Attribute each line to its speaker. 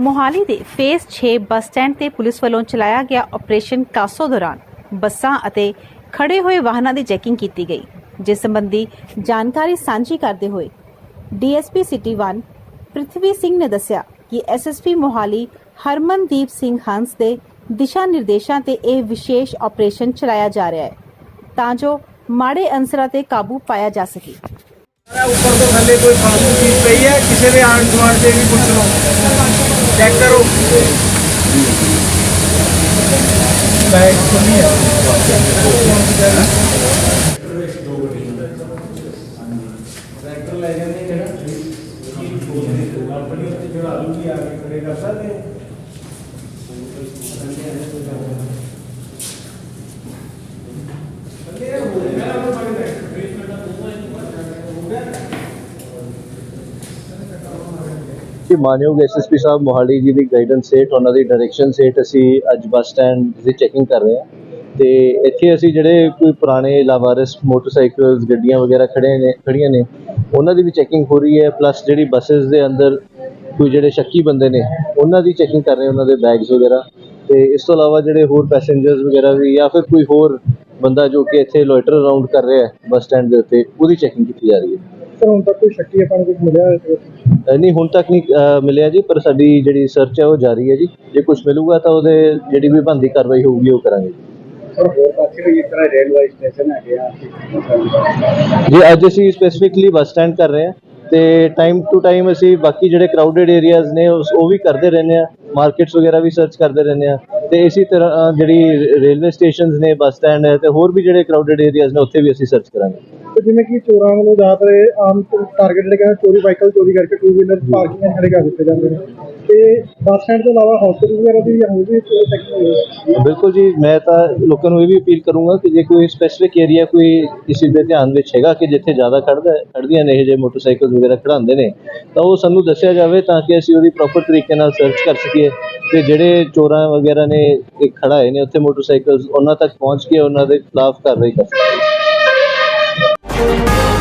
Speaker 1: ਮੋਹਾਲੀ ਦੇ phase 6 bus stand ਤੇ police ਵੱਲੋਂ ਚਲਾਇਆ ਗਿਆ ਆਪਰੇਸ਼ਨ ਕਾਸੋ ਦੌਰਾਨ ਬੱਸਾਂ ਅਤੇ ਖੜੇ ਹੋਏ ਵਾਹਨਾਂ ਦੀ ਚੈਕਿੰਗ ਕੀਤੀ ਗਈ, ਜਿਸ ਸੰਬੰਧੀ ਜਾਣਕਾਰੀ ਸਾਂਝੀ ਕਰਦੇ ਹੋਏ ਡੀਐਸਪੀ ਸਿਟੀ 1 ਪ੍ਰਿਥਵੀ ਸਿੰਘ ਨੇ ਦੱਸਿਆ ਕਿ ਐਸਐਸਪੀ ਮੋਹਾਲੀ ਹਰਮਨਦੀਪ ਸਿੰਘ ਹੰਸ ਦੇ ਦਿਸ਼ਾ ਨਿਰਦੇਸ਼ਾਂ ਤੇ ਇਹ ਵਿਸ਼ੇਸ਼ ਆਪਰੇਸ਼ਨ ਚਲਾਇਆ ਜਾ ਰਿਹਾ ਹੈ, ਤਾਂ ਜੋ ਮਾੜੇ ਅੰਸਰਾਂ ਤੇ ਕਾਬੂ ਪਾਇਆ ਜਾ ਸਕੇ।
Speaker 2: ਉੱਪਰ ਤੋਂ ਥੱਲੇ ਕੋਈ ਫਾਲਤੂ ਚੀਜ਼ ਪਈ ਹੈ? ਕਿਸੇ ਦੇ ਆਣ ਗੁਆਂਢ ਦੇ ਵੀ ਪੁੱਛ ਲਓ। ਚੈੱਕ ਕਰੋ। ਬੈਗ ਸੁਣੀ ਹੈ ਟਰੈਕਟਰ ਲੈ ਜਾਂਦੇ ਜਿਹੜਾ ਆਪਣੀ ਉੱਤੇ ਚੜਾ ਲੂਗੀ ਆ ਕੇ ਖੜੇ ਕਰ ਸਕਦੇ
Speaker 3: ਕਿ ਮਾਨਯੋਗ ਐਸਐਸਪੀ ਸਾਹਿਬ, ਮੋਹਾਲੀ ਜੀ ਦੀ ਗਾਈਡੈਂਸ ਹੇਠ, ਉਹਨਾਂ ਦੀ ਡਾਇਰੈਕਸ਼ਨ ਹੇਠ ਅਸੀਂ ਅੱਜ ਬੱਸ ਸਟੈਂਡ ਦੀ ਚੈਕਿੰਗ ਕਰ ਰਹੇ ਹਾਂ। ਤੇ ਇੱਥੇ ਅਸੀਂ ਜਿਹੜੇ ਕੋਈ ਪੁਰਾਣੇ ਲਾਵਾਰਿਸ ਮੋਟਰਸਾਈਕਲਸ, ਗੱਡੀਆਂ ਵਗੈਰਾ ਖੜੇ ਨੇ, ਖੜੀਆਂ ਨੇ, ਉਹਨਾਂ ਦੀ ਵੀ ਚੈਕਿੰਗ ਹੋ ਰਹੀ ਹੈ। ਪਲੱਸ ਜਿਹੜੀ ਬੱਸਸ ਦੇ ਅੰਦਰ ਕੋਈ ਜਿਹੜੇ ਸ਼ੱਕੀ ਬੰਦੇ ਨੇ, ਉਹਨਾਂ ਦੀ ਚੈਕਿੰਗ ਕਰ ਰਹੇ ਉਹਨਾਂ ਦੇ ਬੈਗਸ ਵਗੈਰਾ। ਤੇ ਇਸ ਤੋਂ ਇਲਾਵਾ ਜਿਹੜੇ ਹੋਰ ਪੈਸੇਂਜਰਸ ਵਗੈਰਾ ਵੀ, ਜਾਂ ਫਿਰ ਕੋਈ ਹੋਰ ਬੰਦਾ ਜੋ ਕਿ ਇੱਥੇ ਲੋਇਟਰ ਅਰਾਊਂਡ ਕਰ ਰਿਹਾ ਹੈ, ਬੱਸ ਸਟੈਂਡ ਦੇ ਉੱਤੇ, ਉਹਦੀ ਚੈਕਿੰਗ ਕੀਤੀ ਜਾ ਰਹੀ ਹੈ।
Speaker 2: ਸਰ ਹੁਣ ਤੱਕ ਕੋਈ ਸ਼ੱਕੀ ਆਪਾਂ ਨੂੰ ਕੁਝ ਮਿਲਿਆ ਹੈ
Speaker 3: ਅ, ਨਹੀਂ ਹੁਣ ਤੱਕ ਨਹੀਂ ਮਿਲਿਆ ਜੀ ਪਰ ਸਾਡੀ ਜਿਹੜੀ ਸਰਚ ਹੈ ਉਹ ਜਾਰੀ ਹੈ ਜੀ। ਜੇ ਕੁਝ ਮਿਲੂਗਾ ਤਾਂ ਉਹਦੇ ਜਿਹੜੀ ਵੀ ਬੰਦੀ ਕਾਰਵਾਈ ਹੋਊਗੀ ਉਹ ਕਰਾਂਗੇ
Speaker 2: ਸਰ ਹੋਰ ਪਾਸੇ ਵੀ ਇਸ ਤਰ੍ਹਾਂ ਰੇਲਵੇ ਸਟੇਸ਼ਨ ਹੈਗੇ ਆ
Speaker 3: ਜੀ ਅੱਜ ਅਸੀਂ ਸਪੈਸੀਫਿਕਲੀ ਬੱਸ ਸਟੈਂਡ ਕਰ ਰਹੇ ਹਾਂ ਤੇ ਟਾਈਮ ਟੂ ਟਾਈਮ ਅਸੀਂ ਬਾਕੀ ਜਿਹੜੇ ਕਰਾਊਡਡ ਏਰੀਆਜ਼ ਨੇ ਉਸ- ਉਹ ਵੀ ਕਰਦੇ ਰਹਿੰਦੇ ਆ ਮਾਰਕੀਟਸ ਵਗੈਰਾ ਵੀ ਸਰਚ ਕਰਦੇ ਰਹਿੰਦੇ ਆ ਤੇ ਇਸੇ ਤਰ੍ਹਾਂ ਜਿਹੜੀ ਰੇਲਵੇ ਸਟੇਸ਼ਨਸ ਨੇ ਬੱਸ ਸਟੈਂਡ ਹੈ ਤੇ ਹੋਰ ਵੀ ਜਿਹੜੇ ਕਰਾਊਡਡ ਏਰੀਆਜ਼ ਨੇ ਉੱਥੇ ਵੀ ਅਸੀਂ ਸਰਚ ਕਰਾਂਗੇ।
Speaker 2: ਤੇ ਜਿਵੇਂ ਕਿ ਚੋਰਾਂ ਵੱਲੋਂ ਜ਼ਿਆਦਾਤਰ ਆਮ ਟਾਰਗੇਟ ਜਿਹੜੇ ਕਹਿੰਦੇ ਚੋਰੀ ਵਾਹੀਕਲ ਚੋਰੀ ਕਰਕੇ ਟੂ ਵੀਲਰ ਪਾਰਕਿੰਗ ਖੜੇ ਕਰ ਦਿੱਤੇ ਜਾਂਦੇ ਨੇ। ਤੇ ਬੱਸ ਸਟੈਂਡ ਤੋਂ ਇਲਾਵਾ ਹਸਪੀਟਲ ਵਗੈਰਾ ਦੀ ਜਾਂ ਹੋਰ ਵੀ ਚੈਕਿੰਗ
Speaker 3: ਬਿਲਕੁਲ ਜੀ, ਮੈਂ ਤਾਂ ਲੋਕਾਂ ਨੂੰ ਇਹ ਵੀ ਅਪੀਲ ਕਰੂੰਗਾ ਕਿ ਜੇ ਕੋਈ ਸਪੈਸੀਫਿਕ ਏਰੀਆ ਕੋਈ ਕਿਸੇ ਦੇ ਧਿਆਨ ਵਿੱਚ ਹੈਗਾ ਕਿ ਜਿੱਥੇ ਜ਼ਿਆਦਾ ਖੜਦਾ ਹੈ- ਖੜਦੀਆਂ ਨੇ ਇਹ ਜੇ ਮੋਟਰਸਾਈਕਲ ਵਗੈਰਾ ਖੜਾਉਂਦੇ ਨੇ, ਤਾਂ ਉਹ ਸਾਨੂੰ ਦੱਸਿਆ ਜਾਵੇ ਤਾਂ ਕਿ ਅਸੀਂ ਉਹਦੀ ਪ੍ਰੋਪਰ ਤਰੀਕੇ ਨਾਲ ਸਰਚ ਕਰ ਸਕੀਏ ਤੇ ਜਿਹੜੇ ਚੋਰਾਂ ਵਗੈਰਾ ਨੇ ਇਹ ਖੜਾਏ ਨੇ ਉੱਥੇ ਮੋਟਰਸਾਈਕਲ ਉਹਨਾਂ ਤੱਕ ਪਹੁੰਚ ਕੇ ਉਹਨਾਂ ਦੇ ਖਿਲਾਫ ਕਾਰਵਾਈ ਕਰ ਸਕੀਏ। Thank you.